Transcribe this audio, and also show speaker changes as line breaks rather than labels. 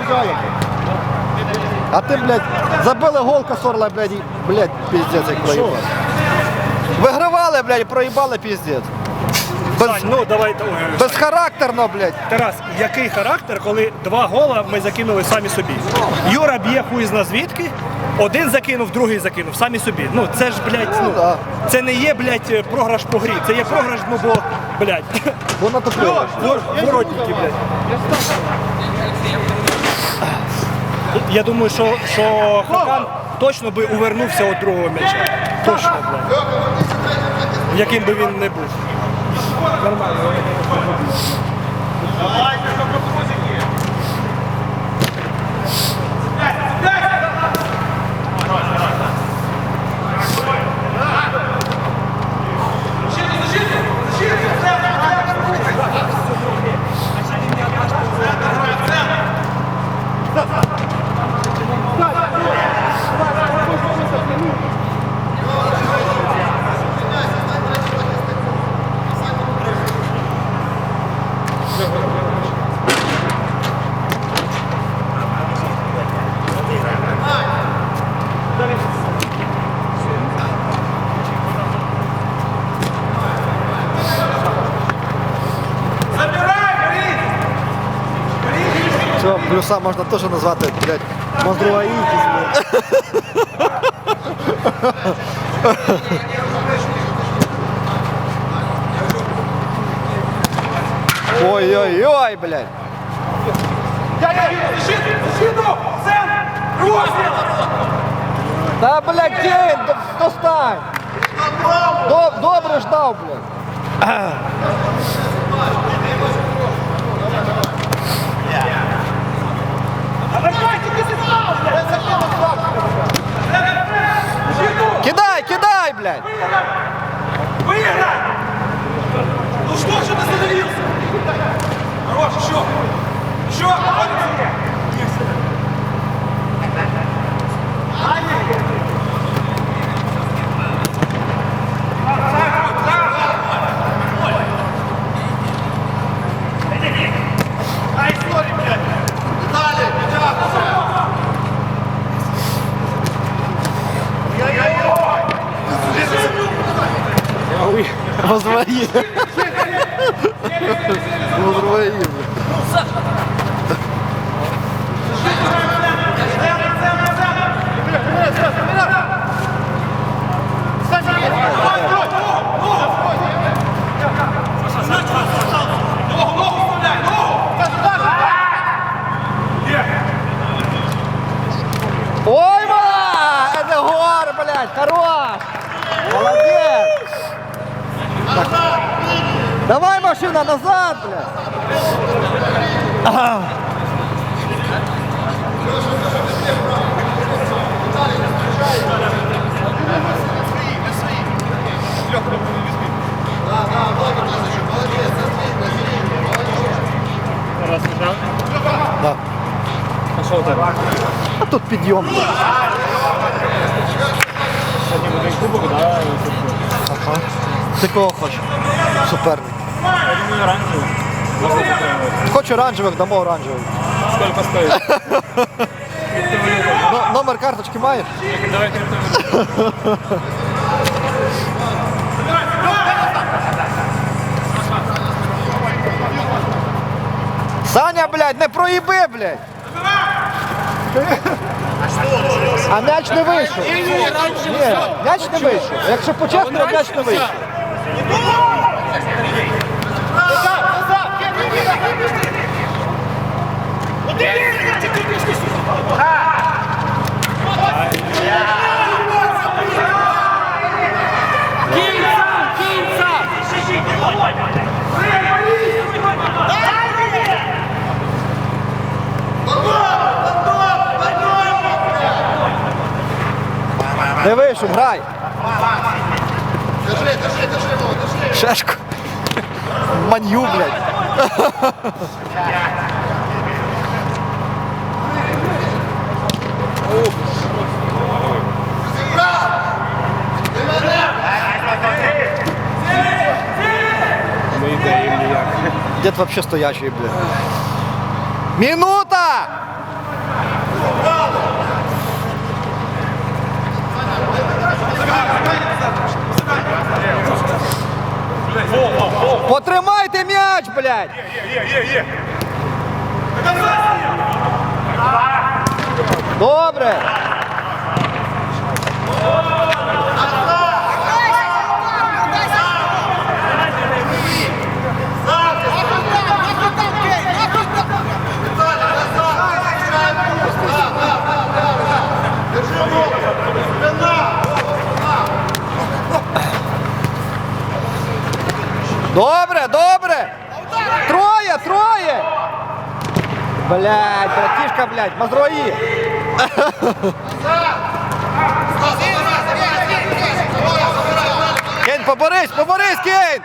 продовжаєте. А ти, блядь, забили гол косорла, блядь, і, блядь, піздець, як проїбали. Вигравали, блядь, і проїбали піздець. Без,
Сань, ну давай. ой,
безхарактерно, блядь.
Тарас, який характер, коли два гола ми закинули самі собі? Юра б'є хуй зна звідки, один закинув, другий закинув, самі собі. Ну це ж, блядь, ну,
да.
це не є, блядь, програш по грі. Це є програш, ну бо, блядь,
Бо натопило.
вор- воротники, блядь. Я думаю, що, що Хакан точно би увернувся від другого м'яча. Точно, блядь. Яким би він не був.
Цього Плюса можна теж назвати, блядь, мандруаїзм. Ой-ой-ой, блядь. Дядя, защиту, защиту! Сэм! Рвось! Да, блядь, Кейн, достань! Добре ждав, блядь. Кидай, кидай, блядь.
Выиграй! Ну что же ты остановился? Хорош, еще! Еще!
Возвои. Возвои, блядь. Ой, ма! Это гор, блядь, хорош! Молодец! Так. Давай машина назад, блядь.
Ага. Да. Пошел ты.
А тут подъем.
Сегодня будем кубок, да?
Ага. Ти кого хочеш? Суперник.
Я думаю, оранжевий.
Хочу оранжевих, дамо оранжевих.
Сколько стоїть?
Но- номер карточки маєш?
Давай криптовалюту.
Саня, блядь, не проїби, блядь! А м'яч не вийшов. Ні, м'яч не вийшов. Якщо по-чесному, м'яч не вийшов. Не вийшов, грай. Держи, держи, держи, шашку. Манью, блядь. Дед вообще стоячий, блядь. Минута! Блядь! Добре! Добре, добре! Троє, троє! Блядь, братишка, блядь, мазрої! Кейн, поборись, поборись, Кейн!